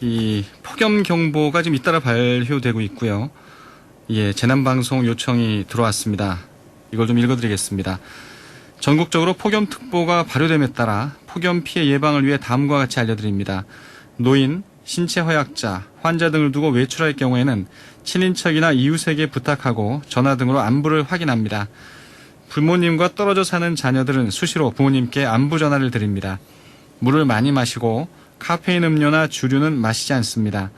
이 폭염 경보가 지금 잇따라 발효되고 있고요. 예, 재난방송 요청이 들어왔습니다. 이걸 좀 읽어드리겠습니다. 전국적으로 폭염특보가 발효됨에 따라 폭염 피해 예방을 위해 다음과 같이 알려드립니다. 노인, 신체 허약자, 환자 등을 두고 외출할 경우에는 친인척이나 이웃에게 부탁하고 전화 등으로 안부를 확인합니다. 부모님과 떨어져 사는 자녀들은 수시로 부모님께 안부 전화를 드립니다. 물을 많이 마시고 카페인 음료나 주류는 마시지 않습니다.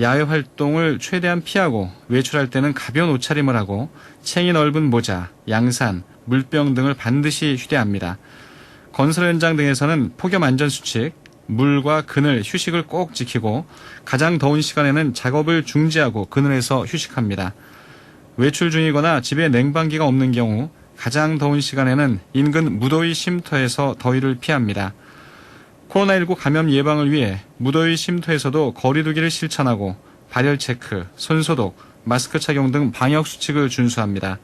야외 활동을 최대한 피하고 외출할 때는 가벼운 옷차림을 하고 챙이 넓은 모자, 양산, 물병 등을 반드시 휴대합니다. 건설 현장 등에서는 폭염 안전 수칙, 물과 그늘, 휴식을 꼭 지키고 가장 더운 시간에는 작업을 중지하고 그늘에서 휴식합니다. 외출 중이거나 집에 냉방기가 없는 경우 가장 더운 시간에는 인근 무더위 쉼터에서 더위를 피합니다. 코로나19 감염 예방을 위해 무더위 쉼터에서도 거리두기를 실천하고 발열 체크, 손 소독, 마스크 착용 등 방역 수칙을 준수합니다.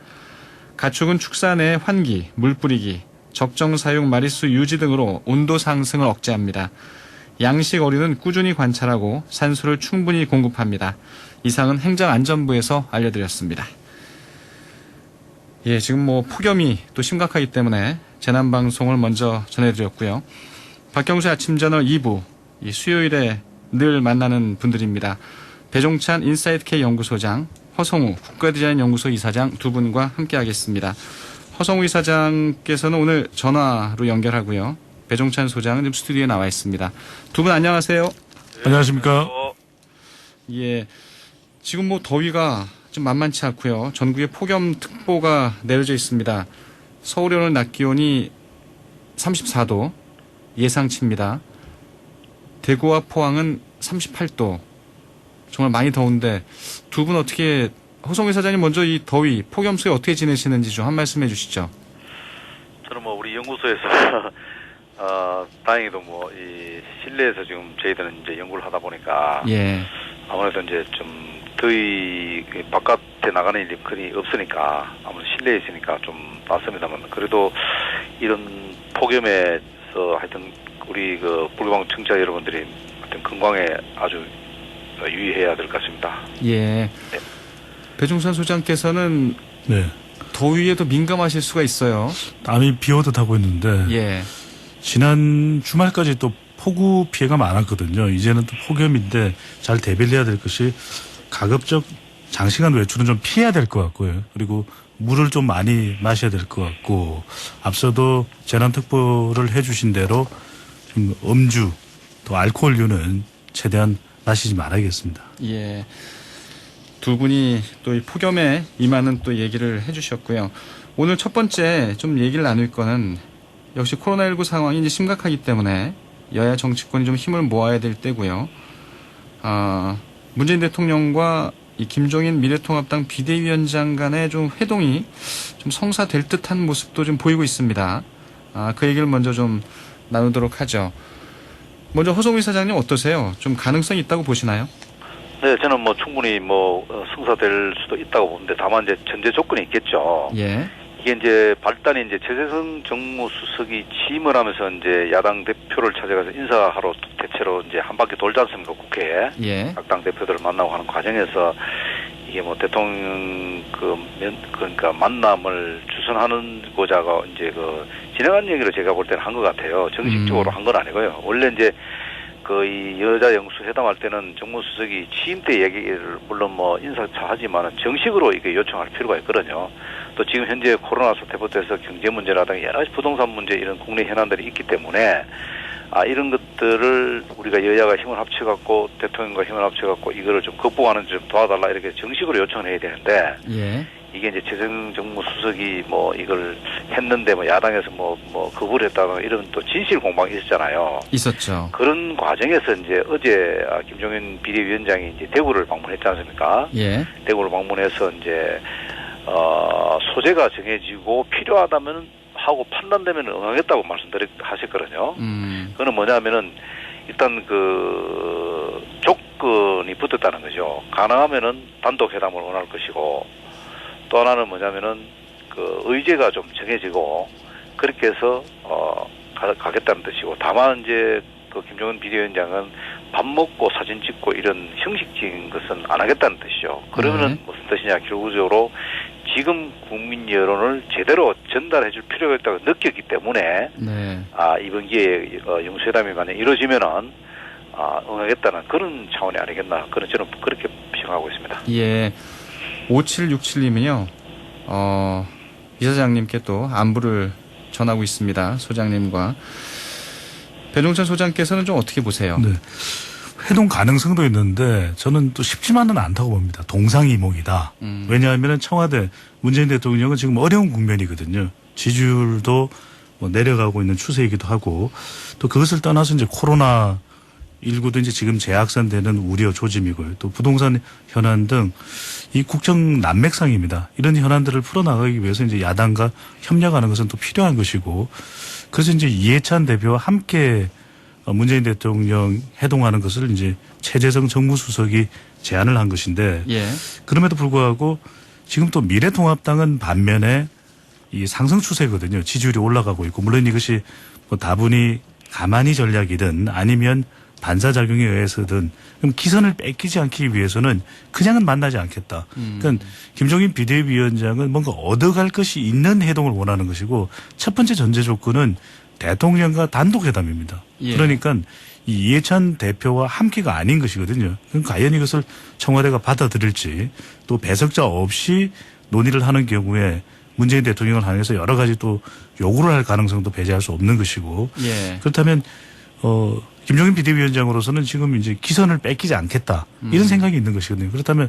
가축은 축사 내 환기, 물 뿌리기, 적정 사용 마리수 유지 등으로 온도 상승을 억제합니다. 양식 어류는 꾸준히 관찰하고 산소를 충분히 공급합니다. 이상은 행정안전부에서 알려드렸습니다. 예, 지금 뭐 폭염이 또 심각하기 때문에 재난방송을 먼저 전해드렸고요. 박경수 아침 저널 2부, 이 수요일에 늘 만나는 분들입니다. 배종찬 인사이트 K 연구소장, 허성우 국가디자인 연구소 이사장 두 분과 함께하겠습니다. 허성우 이사장께서는 오늘 전화로 연결하고요. 배종찬 소장은 지금 스튜디오에 나와 있습니다. 두 분 안녕하세요. 안녕하십니까. 어, 예, 지금 뭐 더위가 좀 만만치 않고요. 전국에 폭염 특보가 내려져 있습니다. 서울의 오늘 낮 기온이 34도 예상치입니다. 대구와 포항은 38도. 정말 많이 더운데 두 분 어떻게 호성희 사장님 먼저 이 더위 폭염 속에 어떻게 지내시는지 좀 한 말씀 해주시죠. 저는 뭐 우리 연구소에서 어, 다행히도 뭐 이 실내에서 지금 저희들은 이제 연구를 하다 보니까 예, 아무래도 이제 좀 더위 그 바깥에 나가는 일이 거의 없으니까 아무래도 실내에 있으니까 좀 낫습니다만 그래도 이런 폭염에 서 하여튼 우리 그 불광 청자 여러분들이 하여튼 건강에 아주 유의해야 될 것 같습니다. 예. 배종산 소장께서는 네. 더위에 더 민감하실 수가 있어요. 땀이 비 오듯 하고 있는데 예, 지난 주말까지 또 폭우 피해가 많았거든요. 이제는 또 폭염인데 잘 대비를 해야 될 것이 가급적 장시간 외출은 좀 피해야 될 것 같고요. 그리고 물을 좀 많이 마셔야 될 것 같고 앞서도 재난특보를 해주신 대로 좀 음주 또 알코올류는 최대한 마시지 말아야겠습니다. 예. 두 분이 또 이 폭염에 임하는 또 얘기를 해주셨고요. 오늘 첫 번째 좀 얘기를 나눌 거는 역시 코로나19 상황이 이제 심각하기 때문에 여야 정치권이 좀 힘을 모아야 될 때고요. 아, 문재인 대통령과 이 김종인 미래통합당 비대위원장 간의 좀 회동이 좀 성사될 듯한 모습도 좀 보이고 있습니다. 아, 그 얘기를 먼저 좀 나누도록 하죠. 먼저 허성위 사장님 어떠세요? 좀 가능성이 있다고 보시나요? 네, 저는 뭐 충분히 뭐 어, 성사될 수도 있다고 보는데 다만 이제 전제 조건이 있겠죠. 예. 이게 이제 발단이 이제 최재성 정무수석이 취임을 하면서 이제 야당 대표를 찾아가서 인사하러 대체로 이제 한 바퀴 돌지 않습니까 국회에 예. 각당 대표들을 만나고 하는 과정에서 이게 뭐 대통령 그 면, 그러니까 만남을 주선하는 고자가 이제 그 진행한 얘기를 제가 볼 때는 한 것 같아요. 정식적으로 음. 한건 아니고요. 원래 이제 그이 여자 영수 회담할 때는 정무수석이 취임 때 얘기를 물론 뭐 인사차 하지만은 정식으로 이게 요청할 필요가 있거든요. 또 지금 현재 코로나 사태부터 해서 경제 문제라든가 여러 가지 부동산 문제 이런 국내 현안들이 있기 때문에 아 이런 것들을 우리가 여야가 힘을 합쳐 갖고 대통령과 힘을 합쳐 갖고 이거를 좀 극복하는 좀 도와달라 이렇게 정식으로 요청을 해야 되는데 예. 이게 이제 재정 정무 수석이 뭐 이걸 했는데 뭐 야당에서 뭐 뭐 거부를 했다가 이런 또 진실 공방이 있었잖아요. 있었죠. 그런 과정에서 이제 어제 아, 김종인 비대위원장이 이제 대구를 방문했지 않습니까? 예. 대구를 방문해서 이제 어 소재가 정해지고 필요하다면 하고 판단되면 응하겠다고 말씀드렸 하셨거든요. 음. 그거는 뭐냐면은 일단 그 조건이 붙었다는 거죠. 가능하면은 단독 회담을 원할 것이고 또 하나는 뭐냐면은 그 의제가 좀 정해지고 그렇게 해서 어 가, 가겠다는 뜻이고 다만 이제 그 김종은 비대위원장은 밥 먹고 사진 찍고 이런 형식적인 것은 안 하겠다는 뜻이죠. 그러면은 네. 무슨 뜻이냐 결국적으로 지금 국민 여론을 제대로 전달해 줄 필요가 있다고 느꼈기 때문에 네. 아 이번 기회에 어, 영수회담이 만약 이루어지면은 아 응하겠다는 그런 차원이 아니겠나 그런 저는 그렇게 생각하고 있습니다. 예. 5767님은요, 어, 이사장님께 또 안부를 전하고 있습니다. 소장님과. 배종찬 소장께서는 좀 어떻게 보세요? 네. 회동 가능성도 있는데 저는 또 쉽지만은 않다고 봅니다. 동상이몽이다. 음. 왜냐하면 청와대 문재인 대통령은 지금 어려운 국면이거든요. 지지율도 뭐 내려가고 있는 추세이기도 하고 또 그것을 떠나서 이제 코로나 19도 이제 지금 재확산되는 우려 조짐이고요. 또 부동산 현안 등 이 국정 난맥상입니다. 이런 현안들을 풀어나가기 위해서 이제 야당과 협력하는 것은 또 필요한 것이고 그래서 이제 이해찬 대표와 함께 어, 문재인 대통령 해동하는 것을 이제 최재성 정무수석이 제안을 한 것인데 예. 그럼에도 불구하고 지금 또 미래통합당은 반면에 이 상승 추세거든요. 지지율이 올라가고 있고 물론 이것이 뭐 다분히 가만히 전략이든 아니면 반사작용에 의해서든 그럼 기선을 뺏기지 않기 위해서는 그냥은 만나지 않겠다. 음. 그러니까 김종인 비대위원장은 뭔가 얻어갈 것이 있는 해동을 원하는 것이고 첫 번째 전제 조건은 대통령과 단독 회담입니다. 예. 그러니까 이 이해찬 대표와 함께가 아닌 것이거든요. 그럼 과연 이것을 청와대가 받아들일지 또 배석자 없이 논의를 하는 경우에 문재인 대통령을 향해서 여러 가지 또 요구를 할 가능성도 배제할 수 없는 것이고 예. 그렇다면 어 김종인 비대위원장으로서는 지금 이제 기선을 뺏기지 않겠다 이런 생각이 있는 것이거든요. 그렇다면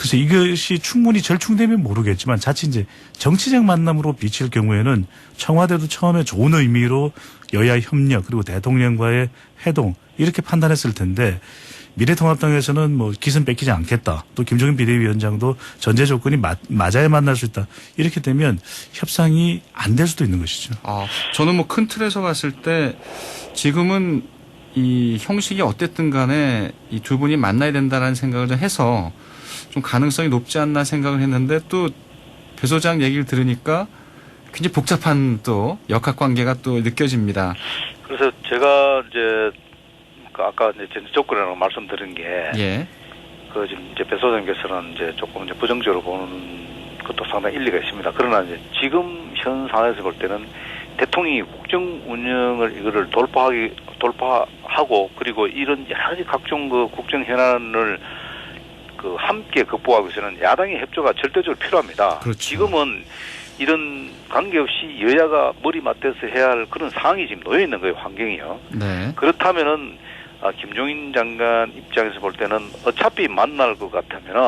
글쎄 이것이 충분히 절충되면 모르겠지만 자칫 이제 정치적 만남으로 비칠 경우에는 청와대도 처음에 좋은 의미로 여야 협력 그리고 대통령과의 해동 이렇게 판단했을 텐데 미래통합당에서는 뭐 기선 뺏기지 않겠다. 또 김종인 비대위원장도 전제 조건이 맞, 맞아야 만날 수 있다. 이렇게 되면 협상이 안 될 수도 있는 것이죠. 아, 저는 뭐 큰 틀에서 봤을 때 지금은 이 형식이 어땠든 간에 이 두 분이 만나야 된다라는 생각을 좀 해서 좀 가능성이 높지 않나 생각을 했는데 또 배 소장 얘기를 들으니까 굉장히 복잡한 또 역학 관계가 또 느껴집니다. 그래서 제가 이제 그 아까 이제 조건이라고 말씀드린 게 예. 그 지금 이제 배 소장께서는 이제 조금 이제 부정적으로 보는 것도 상당히 일리가 있습니다. 그러나 이제 지금 현 상황에서 볼 때는 대통령이 국정 운영을 이거를 돌파하기 돌파하고 그리고 이런 여러 가지 각종 그 국정 현안을 그 함께 극복하기 위해서는 야당의 협조가 절대적으로 필요합니다. 그렇죠. 지금은 이런 관계없이 여야가 머리 맞대서 해야 할 그런 상황이 지금 놓여 있는 거예요, 환경이요. 네. 그렇다면은 아, 김종인 장관 입장에서 볼 때는 어차피 만날 것 같으면은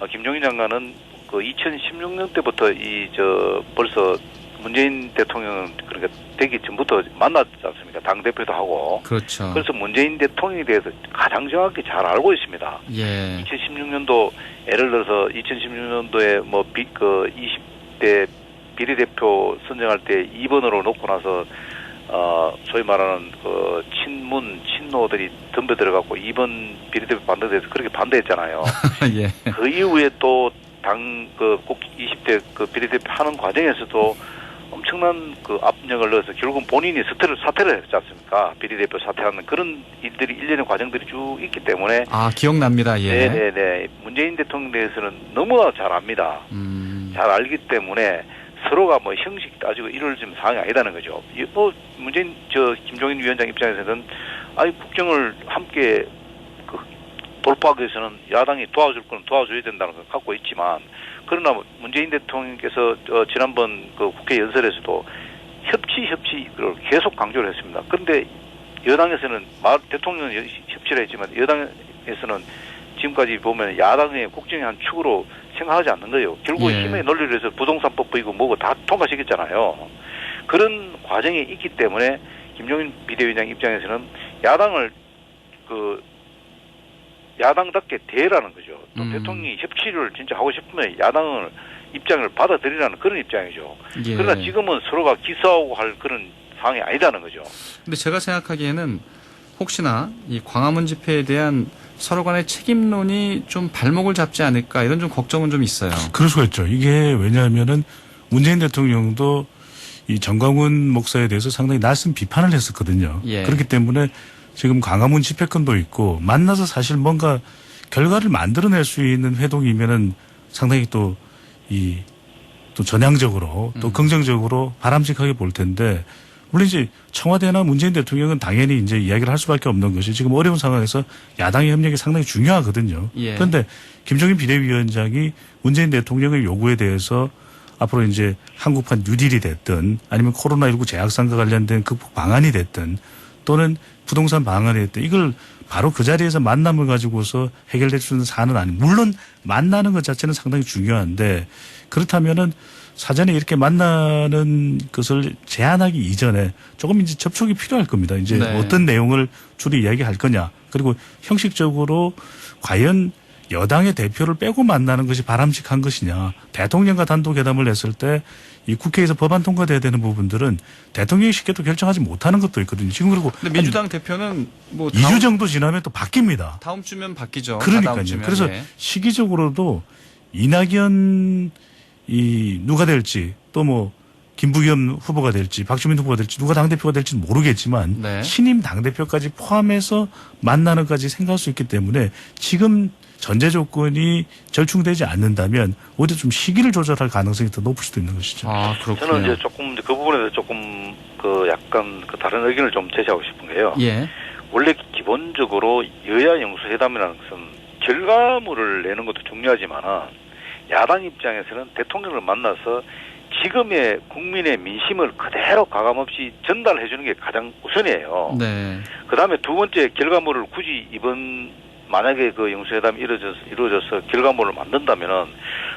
아, 김종인 장관은 그 2016년 때부터 이 저 벌써 문재인 대통령 그러니까 되기 전부터 만났지 않습니까? 당 대표도 하고 그렇죠. 그래서 문재인 대통령에 대해서 가장 정확히 잘 알고 있습니다. 예. 2016년도 예를 들어서 2016년도에 뭐그 20대 비례대표 선정할 때 2번으로 놓고 나서 어 소위 말하는 그 친문 친노들이 덤벼 들어갔고 2번 비례대표 반대돼서 그렇게 반대했잖아요. 예. 그 이후에 또 당그꼭 20대 그 비례대표 하는 과정에서도 엄청난 그 압력을 넣어서 결국은 본인이 사퇴를 사퇴를 했지 않습니까? 비례대표 사퇴하는 그런 일들이 일련의 과정들이 쭉 있기 때문에 아, 기억납니다. 예. 네네네 문재인 대통령 대해서는 너무나 잘 압니다. 음. 잘 알기 때문에 서로가 뭐 형식 따지고 이럴 지금 상황이 아니다는 거죠. 이뭐 문재인 저 김종인 위원장 입장에서는 아니 국정을 함께 그 돌파하기 위해서는 야당이 도와줄 건 도와줘야 된다는 걸 갖고 있지만 그러나 문재인 대통령께서 어, 지난번 그 국회 연설에서도 협치 협치를 계속 강조를 했습니다. 그런데 여당에서는 말 대통령은 여- 협치를 했지만 여당에서는 지금까지 보면 야당의 국정의 한 축으로 생각하지 않는 거예요. 결국 예. 힘의 논리를 해서 부동산법 보이고 뭐고 다 통과시켰잖아요. 그런 과정이 있기 때문에 김종인 비대위원장 입장에서는 야당을 그 야당답게 대라는 거죠. 또 음. 대통령이 협치를 진짜 하고 싶으면 야당을 입장을 받아들이라는 그런 입장이죠. 예. 그러나 지금은 서로가 기싸우고 할 그런 상황이 아니다는 거죠. 근데 제가 생각하기에는 혹시나 이 광화문 집회에 대한 서로 간의 책임론이 좀 발목을 잡지 않을까 이런 좀 걱정은 좀 있어요. 그럴 수가 있죠. 이게 왜냐하면은 문재인 대통령도 이 정광훈 목사에 대해서 상당히 날씀 비판을 했었거든요. 예. 그렇기 때문에 지금 광화문 집회권도 있고 만나서 사실 뭔가 결과를 만들어낼 수 있는 회동이면은 상당히 또 이 또 전향적으로 또 긍정적으로 바람직하게 볼 텐데 물론 이제 청와대나 문재인 대통령은 당연히 이제 이야기를 할 수밖에 없는 것이 지금 어려운 상황에서 야당의 협력이 상당히 중요하거든요. 예. 그런데 김종인 비대위원장이 문재인 대통령의 요구에 대해서 앞으로 이제 한국판 뉴딜이 됐든 아니면 코로나19 재확산과 관련된 극복 방안이 됐든 또는 부동산 방안이 됐든 이걸 바로 그 자리에서 만남을 가지고서 해결될 수 있는 사안은 아니 물론 만나는 것 자체는 상당히 중요한데 그렇다면은 사전에 이렇게 만나는 것을 제한하기 이전에 조금 이제 접촉이 필요할 겁니다. 이제 네. 어떤 내용을 주로 이야기할 거냐. 그리고 형식적으로 과연 여당의 대표를 빼고 만나는 것이 바람직한 것이냐. 대통령과 단독 회담을 했을 때 이 국회에서 법안 통과돼야 되는 부분들은 대통령이 쉽게 또 결정하지 못하는 것도 있거든요. 지금 그리고 근데 민주당 대표는 뭐한 다음, 2주 정도 지나면 또 바뀝니다. 다음 주면 바뀌죠. 그러니까요. 주면, 그래서 예. 시기적으로도 이낙연 이 누가 될지 또뭐 김부겸 후보가 될지 박주민 후보가 될지 누가 당 대표가 될지 는 모르겠지만 네. 신임 당 대표까지 포함해서 만나는까지 생각할 수 있기 때문에 지금 전제 조건이 절충되지 않는다면 오히려 좀 시기를 조절할 가능성이 더 높을 수도 있는 것이죠. 아 그렇군요. 저는 이제 조금 그 부분에 대해서 조금 그 약간 그 다른 의견을 좀 제시하고 싶은 게요. 예. 원래 기본적으로 여야 영수회담이라는 것은 결과물을 내는 것도 중요하지만은 야당 입장에서는 대통령을 만나서 지금의 국민의 민심을 그대로 가감없이 전달해 주는 게 가장 우선이에요. 네. 그 다음에 두 번째 결과물을 굳이 이번 만약에 그 영수회담이 이루어져서, 이루어져서 결과물을 만든다면은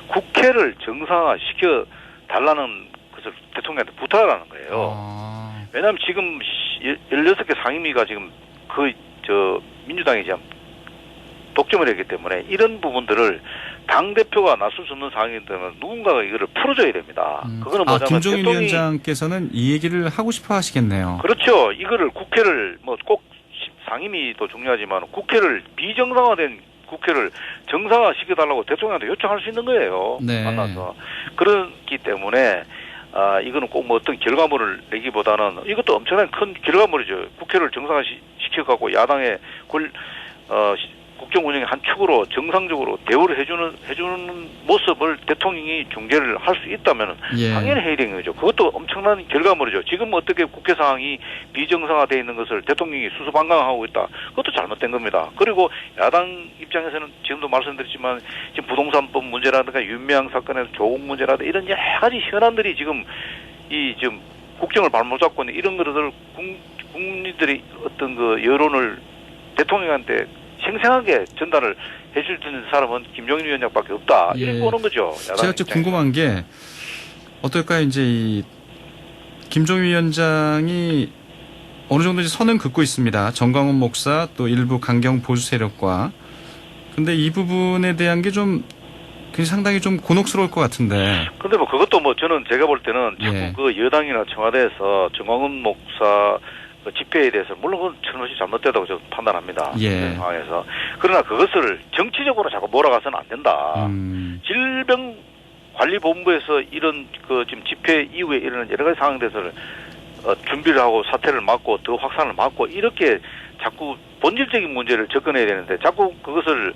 국회를 정상화시켜 달라는 것을 대통령한테 부탁하라는 거예요. 아, 왜냐하면 지금 시- 16개 상임위가 지금 그, 저, 민주당이 지금 독점을 했기 때문에 이런 부분들을 당 대표가 나설 수 없는 때문에 누군가가 이거를 풀어줘야 됩니다. 음. 그거는 아, 뭐냐면 김종인 대통령이 위원장께서는 이 얘기를 하고 싶어 하시겠네요. 그렇죠. 이거를 국회를 뭐 꼭 상임위도 중요하지만 국회를 비정상화된 국회를 정상화 시켜달라고 대통령한테 요청할 수 있는 거예요. 네. 만나서 그렇기 때문에 아 이거는 꼭 뭐 어떤 결과물을 내기보다는 이것도 엄청난 큰 결과물이죠. 국회를 정상화 시- 시켜갖고 야당의 권 어, 시- 국정 운영의 한 축으로 정상적으로 대우를 해주는 해주는 모습을 대통령이 중재를 할 수 있다면 예. 당연히 해야 되는 거죠. 그것도 엄청난 결과물이죠. 지금 어떻게 국회 상황이 비정상화되어 있는 것을 대통령이 수수방관하고 있다. 그것도 잘못된 겁니다. 그리고 야당 입장에서는 지금도 말씀드렸지만 지금 부동산법 문제라든가 윤미향 사건에서 조국 문제라든가 이런 여러 가지 현안들이 지금 이 지금 국정을 발못 잡고 있는 이런 것들 국- 국민들이 어떤 그 여론을 대통령한테 생생하게 전달을 해줄 수 있는 사람은 김종인 위원장밖에 없다. 예. 이렇게 보는 거죠. 제가 좀. 궁금한 게 어떨까요? 이제 이 김종인 위원장이 어느 정도 이제 선은 긋고 있습니다. 정광훈 목사 또 일부 강경 보수 세력과 근데 이 부분에 대한 게좀 상당히 좀 곤혹스러울 것 같은데. 근데 뭐 그것도 뭐 저는 제가 볼 때는 자꾸 예. 그 여당이나 청와대에서 정광훈 목사 그 집회에 대해서 물론 그건 철없이 잘못되다고 저는 판단합니다. 예. 그 상황에서 그러나 그것을 정치적으로 자꾸 몰아가서는 안 된다. 음, 질병 관리본부에서 이런 그 지금 집회 이후에 일어나는 여러 가지 상황에 대해서 어, 준비를 하고 사태를 막고 더 확산을 막고 이렇게 자꾸 본질적인 문제를 접근해야 되는데 자꾸 그것을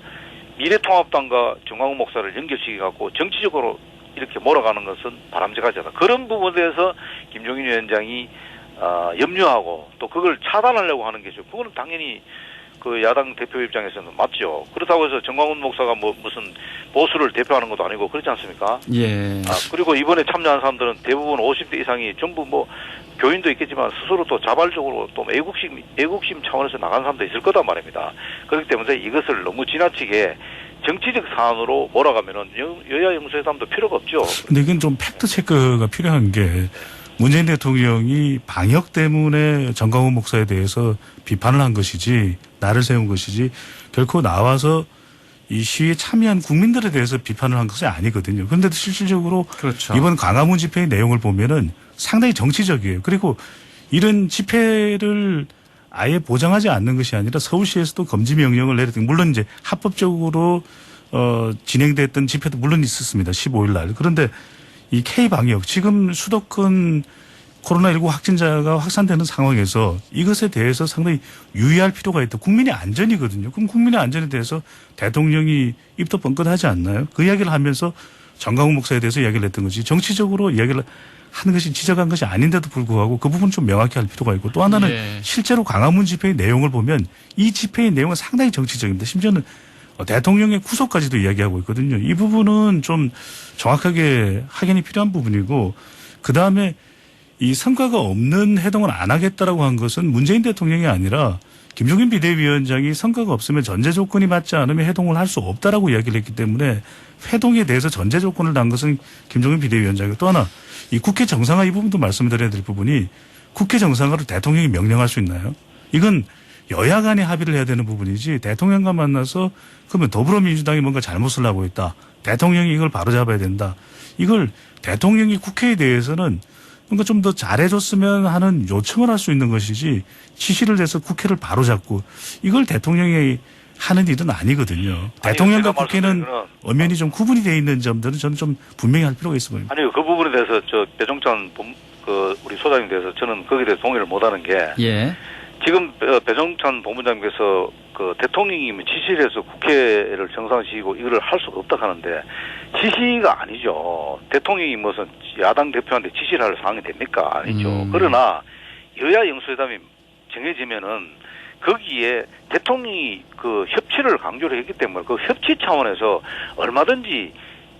미래통합당과 정광훈 목사를 연결시켜 갖고 정치적으로 이렇게 몰아가는 것은 바람직하지 않다. 그런 부분에 대해서 김종인 위원장이 어, 염려하고 또 그걸 차단하려고 하는 게죠. 그거는 당연히 그 야당 대표 입장에서는 맞죠. 그렇다고 해서 정광훈 목사가 뭐 무슨 보수를 대표하는 것도 아니고 그렇지 않습니까? 예. 아, 그리고 이번에 참여한 사람들은 대부분 50대 이상이 전부 뭐 교인도 있겠지만 스스로 또 자발적으로 또 애국심 애국심 차원에서 나간 사람도 있을 거단 말입니다. 그렇기 때문에 이것을 너무 지나치게 정치적 사안으로 몰아가면은 여- 여야 영수회담도 필요가 없죠. 근데 이건 좀 팩트 체크가 필요한 게 문재인 대통령이 방역 때문에 정강훈 목사에 대해서 비판을 한 것이지 나를 세운 것이지 결코 나와서 이 시위에 참여한 국민들에 대해서 비판을 한 것이 아니거든요. 그런데도 실질적으로 그렇죠. 이번 광화문 집회의 내용을 보면은 상당히 정치적이에요. 그리고 이런 집회를 아예 보장하지 않는 것이 아니라 서울시에서도 금지 명령을 내렸던 물론 이제 합법적으로 어 진행됐던 집회도 물론 있었습니다. 15일 날. 그런데 이 K 방역 지금 수도권 코로나19 확진자가 확산되는 상황에서 이것에 대해서 상당히 유의할 필요가 있다. 국민의 안전이거든요. 그럼 국민의 안전에 대해서 대통령이 입도 뻥끗하지 않나요? 그 이야기를 하면서 정강훈 목사에 대해서 이야기를 했던 거지. 정치적으로 이야기를 하는 것이 지적한 것이 아닌데도 불구하고 그 부분 좀 명확히 할 필요가 있고 또 하나는 예. 실제로 광화문 집회의 내용을 보면 이 집회의 내용은 상당히 정치적입니다. 심지어는 어, 대통령의 구속까지도 이야기하고 있거든요. 이 부분은 좀 정확하게 확인이 필요한 부분이고 그 다음에 이 성과가 없는 해동을 안 하겠다라고 한 것은 문재인 대통령이 아니라 김종인 비대위원장이 성과가 없으면 전제 조건이 맞지 않으면 해동을 할 수 없다라고 이야기를 했기 때문에 해동에 대해서 전제 조건을 단 것은 김종인 비대위원장이고 또 하나 이 국회 정상화 이 부분도 말씀드려야 될 부분이 국회 정상화를 대통령이 명령할 수 있나요? 이건 여야 간에 합의를 해야 되는 부분이지 대통령과 만나서 그러면 더불어민주당이 뭔가 잘못을 하고 있다. 대통령이 이걸 바로잡아야 된다. 이걸 대통령이 국회에 대해서는 뭔가 좀 더 잘해줬으면 하는 요청을 할 수 있는 것이지 지시를 해서 국회를 바로잡고 이걸 대통령이 하는 일은 아니거든요. 대통령과 제가 국회는 엄연히 좀 구분이 되어 있는 점들은 저는 좀 분명히 할 필요가 있어 보입니다. 아니요 그 부분에 대해서 저 배종찬 본- 그 우리 소장님 대해서 저는 거기에 대해서 동의를 못하는 게 예. 지금 어, 배종찬 본부장님께서 그 대통령이 뭐 지시를 해서 국회를 정상시키고 이거를 할 수가 없다 하는데 지시가 아니죠. 대통령이 무슨 야당 대표한테 지시를 할 상황이 됩니까? 아니죠. 음. 그러나 여야 영수회담이 정해지면은 거기에 대통령이 그 협치를 강조를 했기 때문에 그 협치 차원에서 얼마든지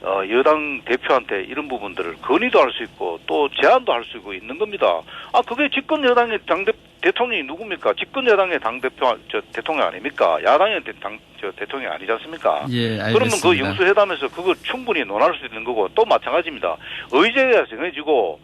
어, 여당 대표한테 이런 부분들을 건의도 할 수 있고 또 제안도 할 수 있고 있는 겁니다. 아 그게 집권 여당의 당 대, 대통령이 누굽니까? 집권 여당의 당 대표 저 대통령 아닙니까? 야당의 대, 당, 저 대통령 아니지 않습니까? 예. 그러면 그 영수회담에서 그걸 충분히 논할 수 있는 거고 또 마찬가지입니다. 의제가 정해지고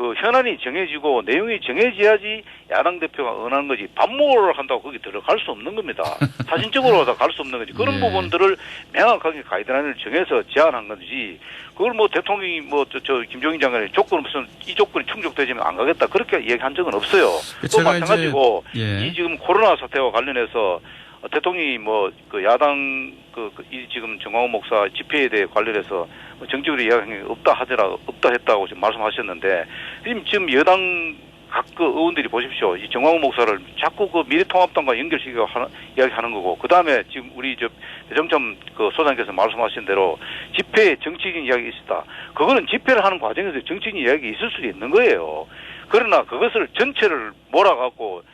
그 현안이 정해지고 내용이 정해져야지 야당 대표가 언하는 거지 반모를 한다고 거기 들어갈 수 없는 겁니다. 사진적으로 갈수 없는 거지. 그런 예. 부분들을 명확하게 가이드라인을 정해서 제안한 건지 그걸 뭐 대통령이 뭐저 김종인 장관이 조건 무슨 이 조건이 충족되지면 안 가겠다 그렇게 얘기한 적은 없어요. 또 마찬가지고 예. 이 지금 코로나 사태와 관련해서 어, 대통령이 뭐 그 야당 그, 그, 이 지금 정광훈 목사 집회에 대해 관련해서 뭐 정적으로 이야기한 게 없다 하더라 없다 했다고 지금 말씀하셨는데 지금 지금 여당 각 그 의원들이 보십시오. 이 정광훈 목사를 자꾸 그 미래통합당과 연결시키고 하는 이야기하는 거고 그 다음에 지금 우리 저 배정점 그 소장께서 말씀하신 대로 집회에 정치적인 이야기 있었다. 그거는 집회를 하는 과정에서 정치적인 이야기 있을 수도 있는 거예요. 그러나 그것을 전체를 몰아갖고 아,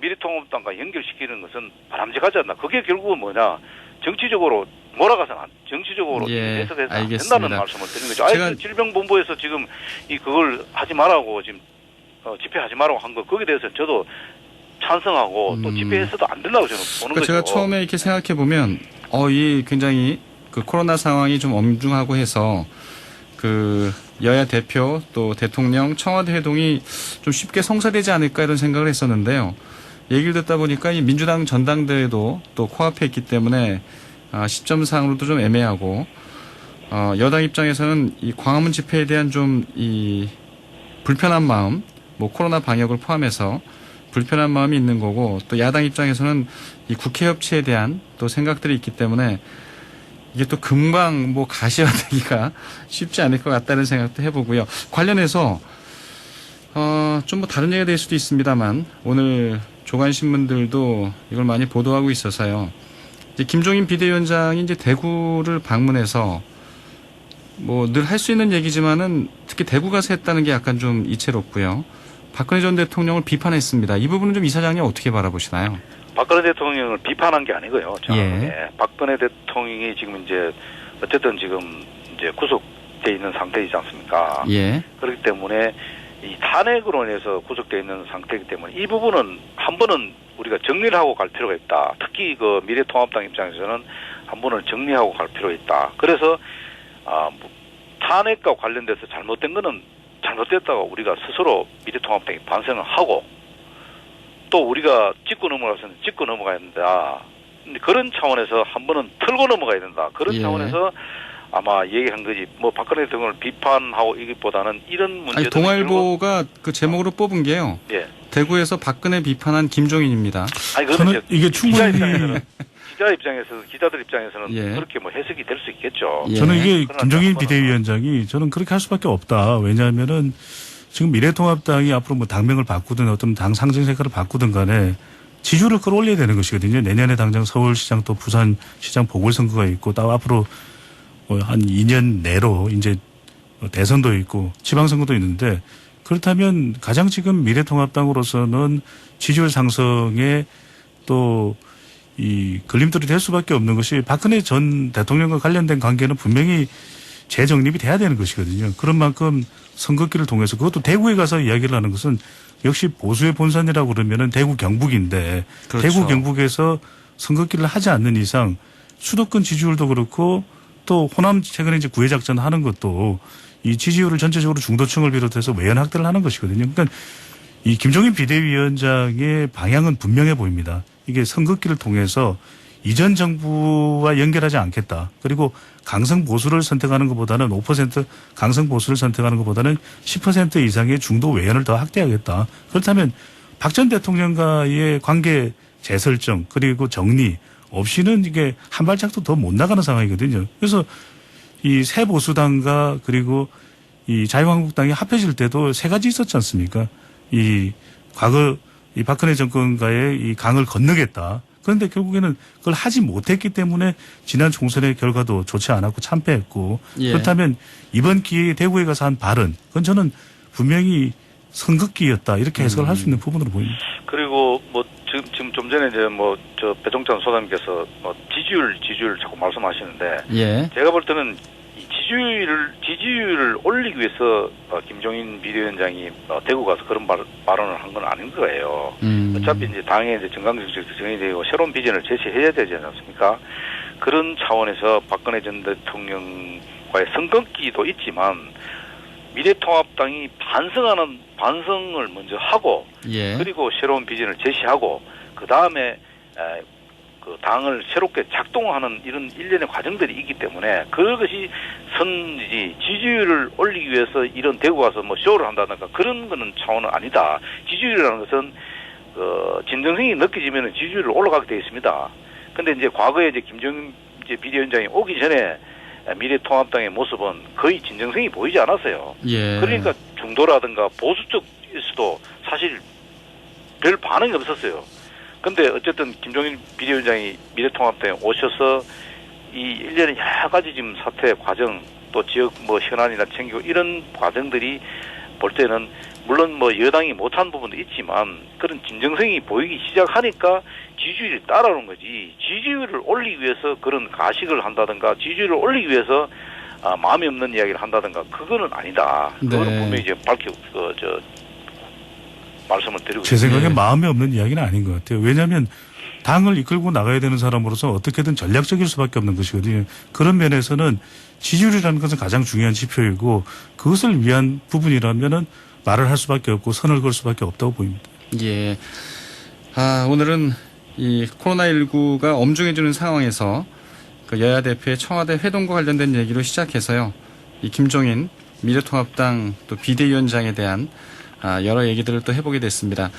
미래 통합당과 연결시키는 것은 바람직하지 않나. 그게 결국은 뭐냐. 정치적으로 몰아가서는 안, 정치적으로 예, 해석해서 안. 된다는 말씀을 드리는 거죠. 제가- 그 질병본부에서 지금 이 그걸 하지 말라고 지금 어, 집회하지 말라고 한 거, 거기에 대해서 저도 찬성하고 또 음. 집회해서도 안 된다고 저는 보는 그러니까 거죠. 제가 처음에 이렇게 생각해 보면 어 이 굉장히 그 코로나 상황이 좀 엄중하고 해서 그 여야 대표 또 대통령 청와대 회동이 좀 쉽게 성사되지 않을까 이런 생각을 했었는데요. 얘기를 듣다 보니까 이 민주당 전당대회도 또 코앞에 있기 때문에 아, 시점상으로도 좀 애매하고 어, 여당 입장에서는 이 광화문 집회에 대한 좀 이 불편한 마음, 뭐 코로나 방역을 포함해서 불편한 마음이 있는 거고 또 야당 입장에서는 이 국회 협치에 대한 또 생각들이 있기 때문에 이게 또 금방 뭐 가시화되기가 쉽지 않을 것 같다는 생각도 해보고요. 관련해서 어, 좀 뭐 다른 얘기가 될 수도 있습니다만 오늘 조간 신문들도 이걸 많이 보도하고 있어서요. 이제 김종인 비대위원장이 이제 대구를 방문해서 뭐 늘 할 수 있는 얘기지만은 특히 대구 가서 했다는 게 약간 좀 이채롭고요. 박근혜 전 대통령을 비판했습니다. 이 부분은 좀 이사장님 어떻게 바라보시나요? 박근혜 대통령을 비판한 게 아니고요. 정확하게. 예. 박근혜 대통령이 지금 이제 어쨌든 지금 이제 구속돼 있는 상태이지 않습니까? 예. 그렇기 때문에 이 탄핵으로 인해서 구속되어 있는 상태이기 때문에 이 부분은 한 번은 우리가 정리를 하고 갈 필요가 있다. 특히 그 미래통합당 입장에서는 한 번은 정리하고 갈 필요가 있다. 그래서 아, 뭐 탄핵과 관련돼서 잘못된 거는 잘못됐다고 우리가 스스로 미래통합당이 반성을 하고 또 우리가 짚고 넘어가서는 짚고 넘어가야 된다. 그런 차원에서 한 번은 털고 넘어가야 된다. 그런 예. 차원에서 아마 얘기한 거지. 뭐 박근혜 대통령을 비판하고 이기보다는 이런 문제들 아니 동아일보가 그 제목으로 뽑은 게요. 예. 대구에서 박근혜 비판한 김종인입니다. 아니 이제 이게 충분히 입장에서는 기자 입장에서 기자들 입장에서는 예. 그렇게 뭐 해석이 될 수 있겠죠. 예. 저는 이게 김종인 비대위원장이 저는 그렇게 할 수밖에 없다. 왜냐하면은 지금 미래통합당이 앞으로 뭐 당명을 바꾸든 어떤 당 상징 색깔을 바꾸든 간에 지지율을 끌어올려야 되는 것이거든요. 내년에 당장 서울시장 또 부산시장 보궐선거가 있고 또 앞으로 뭐한 2년 내로 이제 대선도 있고 지방선거도 있는데 그렇다면 가장 지금 미래통합당으로서는 지지율 상승에 또 이 걸림돌이 될 수밖에 없는 것이 박근혜 전 대통령과 관련된 관계는 분명히 재정립이 돼야 되는 것이거든요. 그런 만큼 선거기를 통해서 그것도 대구에 가서 이야기를 하는 것은 역시 보수의 본산이라고 그러면은 대구 경북인데 그렇죠. 대구 경북에서 선거기를 하지 않는 이상 수도권 지지율도 그렇고 또 호남 최근에 이제 구애 작전 하는 것도 이 지지율을 전체적으로 중도층을 비롯해서 외연 확대를 하는 것이거든요. 그러니까 이 김종인 비대위원장의 방향은 분명해 보입니다. 이게 선거기를 통해서 이전 정부와 연결하지 않겠다. 그리고 강성 보수를 선택하는 것보다는 5% 강성 보수를 선택하는 것보다는 10% 이상의 중도 외연을 더 확대하겠다. 그렇다면 박 전 대통령과의 관계 재설정 그리고 정리 없이는 이게 한 발짝도 더 못 나가는 상황이거든요. 그래서 이 새 보수당과 그리고 이 자유한국당이 합해질 때도 세 가지 있었지 않습니까? 이 과거 이 박근혜 정권과의 이 강을 건너겠다. 그런데 결국에는 그걸 하지 못했기 때문에 지난 총선의 결과도 좋지 않았고 참패했고 예. 그렇다면 이번 기회에 대구에 가서 한 발언 그건 저는 분명히 선긋기였다 이렇게 해석을 할수 있는 부분으로 보입니다. 그리고 뭐 지금 지금 좀 전에 이제 뭐 저 배종찬 소장님께서 뭐 지지율 지지율 자꾸 말씀하시는데 예. 제가 볼 때는 이 지지율을 지지율을 올리기 위해서 어, 김종인 비대위원장이 어, 대구 가서 그런 말, 발언을 한 건 아닌 거예요. 음. 어차피 이제 당의 이제 정강정책도 정해야 되고 새로운 비전을 제시해야 되지 않습니까? 그런 차원에서 박근혜 전 대통령과의 선긋기도 있지만 미래통합당이 반성하는 반성을 먼저 하고 예. 그리고 새로운 비전을 제시하고 그 다음에 그 당을 새롭게 작동하는 이런 일련의 과정들이 있기 때문에 그것이 선지 지지율을 올리기 위해서 이런 대구 가서 뭐 쇼를 한다든가 그런 거는 차원은 아니다. 지지율이라는 것은 그 진정성이 느껴지면 지지율이 올라가게 되어 있습니다. 근데 이제 과거에 이제 김정은 이제 비대위원장이 오기 전에 미래통합당의 모습은 거의 진정성이 보이지 않았어요. 예. 그러니까 중도라든가 보수 쪽에서도 사실 별 반응이 없었어요. 근데 어쨌든 김종인 비대위원장이 미래통합당에 오셔서 이 일련의 여러 가지 지금 사태 과정 또 지역 뭐 현안이나 챙기고 이런 과정들이 볼 때는 물론 뭐 여당이 못한 부분도 있지만 그런 진정성이 보이기 시작하니까 지지율이 따라오는 거지 지지율을 올리기 위해서 그런 가식을 한다든가 지지율을 올리기 위해서 아, 마음이 없는 이야기를 한다든가 그거는 아니다. 그거는 네. 분명히 이제 밝혀 그저 말씀을 드리고 제 생각에 예. 마음에 없는 이야기는 아닌 것 같아요. 왜냐하면 당을 이끌고 나가야 되는 사람으로서 어떻게든 전략적일 수밖에 없는 것이거든요. 그런 면에서는 지지율이라는 것은 가장 중요한 지표이고 그것을 위한 부분이라면은 말을 할 수밖에 없고 선을 걸 수밖에 없다고 보입니다. 예. 아, 오늘은 이 코로나19가 엄중해지는 상황에서 그 여야 대표의 청와대 회동과 관련된 얘기로 시작해서요. 이 김종인 미래통합당 또 비대위원장에 대한 아, 여러 얘기들을 또 해보게 됐습니다.